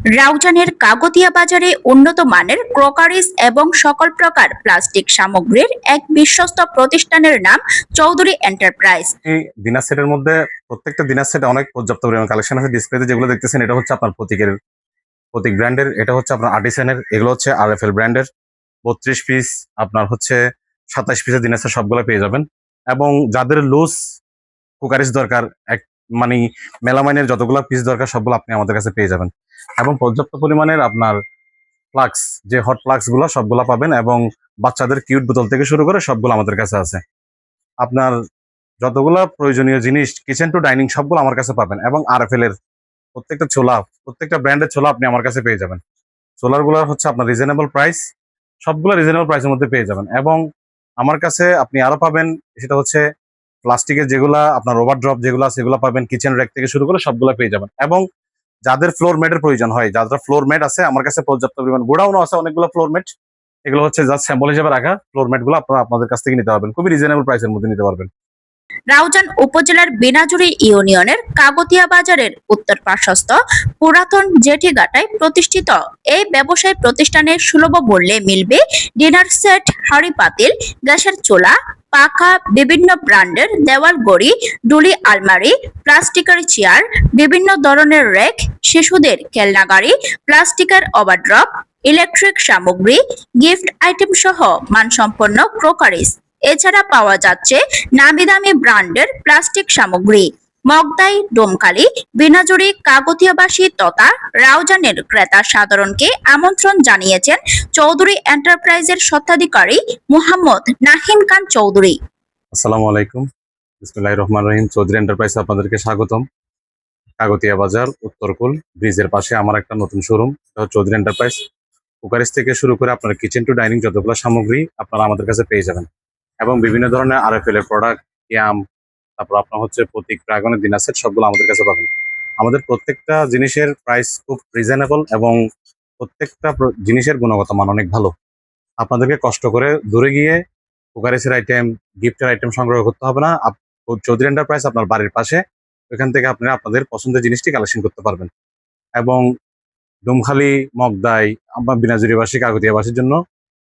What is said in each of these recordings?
রাউজানের কাগতিয়া বাজারে উন্নত মানের ক্রোকারিজ এবং সকল প্রকার প্লাস্টিক সামগ্রীর এক বিশ্বস্ত প্রতিষ্ঠানের নাম চৌধুরী এন্টারপ্রাইজ। এই দিনার সেটের মধ্যে প্রত্যেকটা দিনার সেটে অনেক পর্যাপ্ত পরিমাণ কালেকশন আছে। ডিসপ্লেতে যেগুলো দেখতেছেন, এটা হচ্ছে আপনার প্রতীকের, প্রতীক ব্র্যান্ডের এটা হচ্ছে আপনার আর্টিসানের এগুলো হচ্ছে আর এফ এল ব্র্যান্ডের বত্রিশ পিস আপনার হচ্ছে সাতাশ পিসের দিনার সেট সবগুলো পেয়ে যাবেন। এবং যাদের লুজ কুকারিস দরকার, এক মানে মেলামাইনের যতগুলো পিস দরকার সবগুলো আপনি আমাদের কাছে পেয়ে যাবেন। এবং পর্যাপ্ত পরিমাণের আপনার ফ্লাক্স যে হট ফ্লাক্সগুলো সবগুলো পাবেন এবং বাচ্চাদের কিউট বোতল থেকে শুরু করে সবগুলো আমাদের কাছে আছে। আপনার যতগুলো প্রয়োজনীয় জিনিস কিচেন টু ডাইনিং সবগুলো আমার কাছে পাবেন এবং আর এফ এর প্রত্যেকটা ছোলা, প্রত্যেকটা ব্র্যান্ডের ছোলা আপনি আমার কাছে পেয়ে যাবেন। সোলারগুলো হচ্ছে আপনার রিজনেবল প্রাইস সবগুলো রিজনেবল প্রাইসের মধ্যে পেয়ে যাবেন এবং আমার কাছে আপনি আরও পাবেন, সেটা হচ্ছে প্লাস্টিকের যেগুলা, আপনার ওভার ড্রপ যেগুলো, সেগুলা পাবেন কিচেন র্যাক থেকে শুরু করে সবগুলো পেয়ে যাবেন। এবং যাদের ফ্লোর ম্যাটের প্রয়োজন হয়, যাদের ফ্লোর ম্যাট আছে, আমার কাছে পর্যাপ্ত পরিমাণ গোডাউনও আছে অনেকগুলো ফ্লোর ম্যাট এগুলো হচ্ছে জাস্ট স্যাম্পল হিসেবে রাখা। ফ্লোর ম্যাটগুলো আপনারা আপনাদের কাছ থেকে নিতে পারবেন। খুবই রিজনেবল প্রাইসের মধ্যে নিতে পারবেন। রাউজান উপজেলার বিনাজুরি ইউনিয়নের কাগতিয়া বাজারের উত্তর পার্শ্বস্থ পুরাতন জেঠিঘাটায় প্রতিষ্ঠিত। এই ব্যবসায় প্রতিষ্ঠানে সুলভ মূল্যে মিলবে ডিনার সেট, হাঁড়ি পাতিল, গ্যাসের চুলা, পাখা, বিভিন্ন ব্র্যান্ডের দেওয়াল গড়ি, ডুলি আলমারি, প্লাস্টিকের চেয়ার, বিভিন্ন ধরনের রেক, শিশুদের খেলনা গাড়ি, প্লাস্টিকের ওভারড্রপ, ইলেকট্রিক সামগ্রী, গিফট আইটেম সহ মানসম্পন্ন ক্রোকারিস এছাড়া পাওয়া যাচ্ছে নামি দামি ব্র্যান্ডের প্লাস্টিক সামগ্রী, মগদাই, ডোমকালি, বিনাজুরি, কাগতিয়াবাসী তথা রাউজানের ক্রেতা সাধারণকে আমন্ত্রণ জানিয়েছেন চৌধুরী এন্টারপ্রাইজের স্বত্বাধিকারী মুহাম্মদ নাহিম খান চৌধুরী। আসসালামু আলাইকুম। বিসমুল্লাহ রহমান রহিম। চৌধুরী এন্টারপ্রাইজ আপনাদেরকে স্বাগতম। কাগতিয়া বাজার, উত্তরকুল ব্রিজের পাশে আমার একটা নতুন শোরুম। চৌধুরী এন্টারপ্রাইজ। কুকারিস থেকে শুরু করে আপনার কিচেন টু ডাইনিং যতগুলো সামগ্রী আপনারা আমাদের কাছে পেয়ে যাবেন। এবং বিভিন্ন ধরনের আর এফ এল এর প্রোডাক্ট ইয়াম তারপর আপনার হচ্ছে প্রতীক ড্রাগনের দিনার সেট সবগুলো আমাদের কাছে পাবেন। আমাদের প্রত্যেকটা জিনিসের প্রাইস খুব রিজনেবল এবং প্রত্যেকটা জিনিসের গুণগত মান অনেক ভালো। আপনাদেরকে কষ্ট করে দূরে গিয়ে কুকারিসের আইটেম গিফটের আইটেম সংগ্রহ করতে হবে না। চৌধুরী এন্টারপ্রাইজ আপনার বাড়ির পাশে, ওইখান থেকে আপনারা আপনাদের পছন্দের জিনিসটি কালেকশন করতে পারবেন। এবং ডুমখালি, মগদাই বিনাজুরিবাসী কাগতিয়াবাসীর জন্য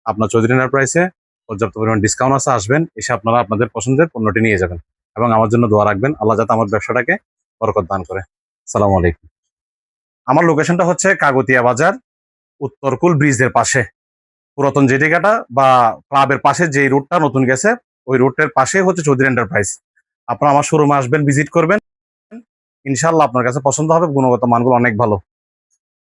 আপনার চৌধুরী এন্টারপ্রাইজে পর্যাপ্ত পরিমাণ ডিসকাউন্ট আছে, আসবেন, এসে আপনারা আপনাদের পছন্দের পণ্যটি নিয়ে যাবেন। এবং আমার জন্য দোয়া রাখবেন, আল্লাহ যাতে আমার ব্যবসাটাকে বরকত দান করে। সালাম আলাইকুম। আমার লোকেশনটা হচ্ছে কাগতিয়া বাজার উত্তরকুল ব্রিজের পাশে। পুরাতন জেটিঘাটা বা ক্লাবের পাশে যে রুটটা নতুন গেছে, ওই রুটের পাশে হচ্ছে চৌধুরী এন্টারপ্রাইজ আপনারা আমার শোরুমে আসবেন ভিজিট করবেন। ইনশাল্লাহ আপনার কাছে পছন্দ হবে, গুণগত মানগুলো অনেক ভালো।